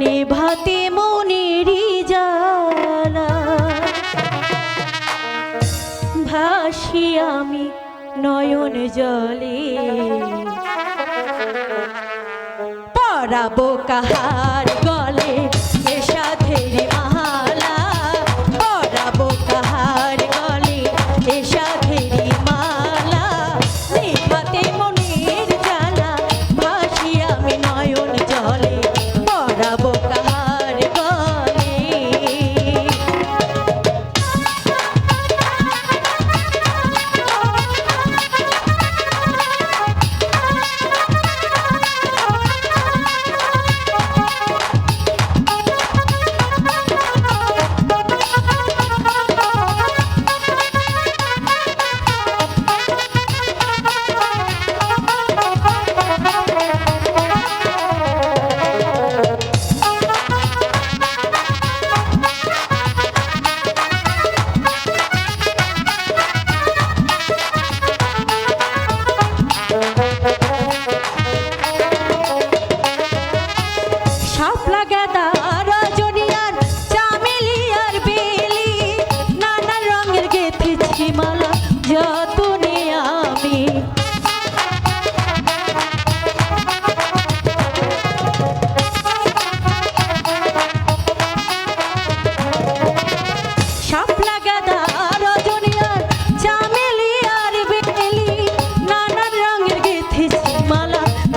নেভাতে মনেরই জালা ভাসি আমি নয়ন জলে। পরাবো কাহার গ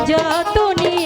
যত নি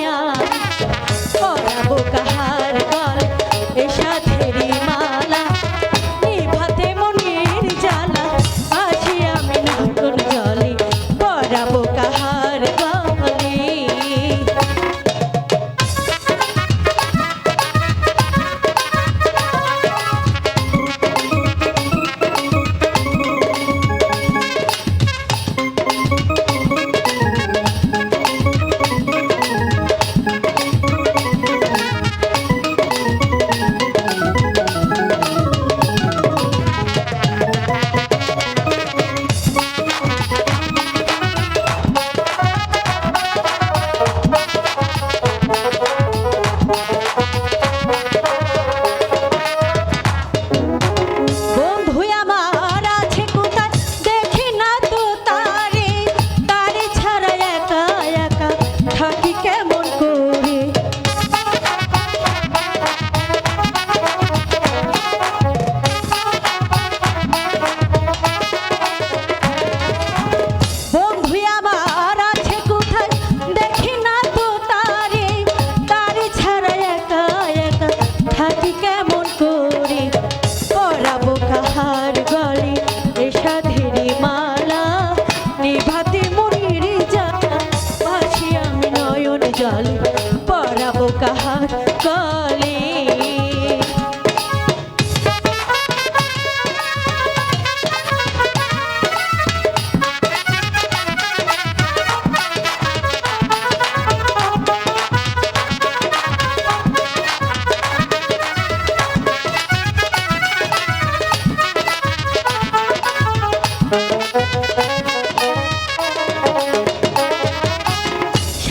তাহার গলে সাধের মালা নিভাতে মনির যা ভাসি আমি জল পড়াবো কাহার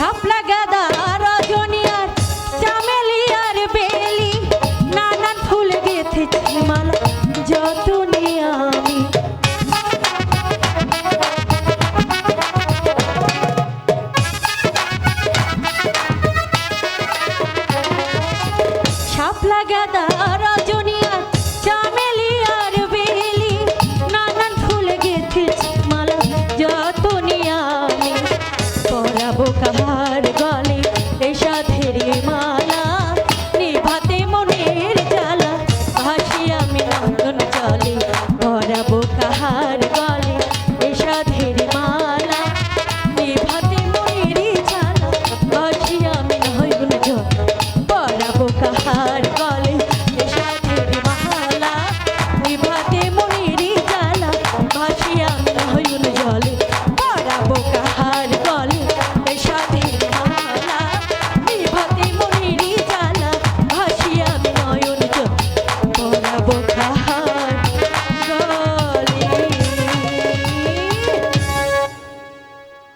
শাপলা রজনিয়ার চামেলিয়ার বেলি নানান ফুল গেথেছি মালা যতনে আমি। শাপলা গাদা